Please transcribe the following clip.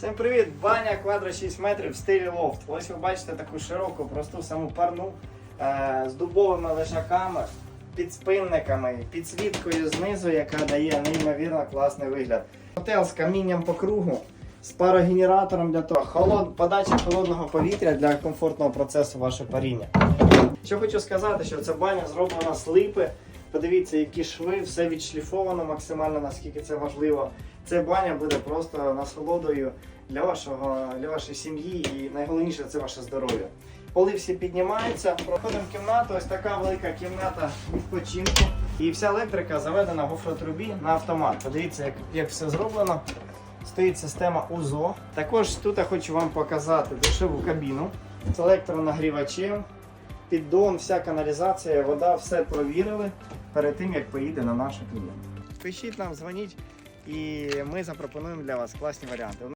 Всім привіт! Баня квадро 6 метрів в стилі лофт. Ось ви бачите таку широку, просту саму парну е, з дубовими лежаками, підспинниками, підсвіткою знизу, яка дає неймовірно класний вигляд. Готел з камінням по кругу, з парогенератором для того, холод, подача холодного повітря для комфортного процесу вашого паріння. Що хочу сказати, що ця баня зроблена з липи. Подивіться, які шви, все відшліфовано максимально, наскільки це важливо. Ця баня буде просто насолодою для вашого для вашої сім'ї і найголовніше це ваше здоров'я. Поли всі піднімаються, проходимо в кімнату. Ось така велика кімната відпочинку. І вся електрика заведена в гофротрубі на автомат. Подивіться, як, як все зроблено. Стоїть система УЗО. Також тут я хочу вам показати душеву кабіну з електронагрівачем, піддон, вся каналізація, вода, все провірили перед тим, як поїде на нашу клієнт, Пишіть нам, дзвоніть, і ми запропонуємо для вас класні варіанти.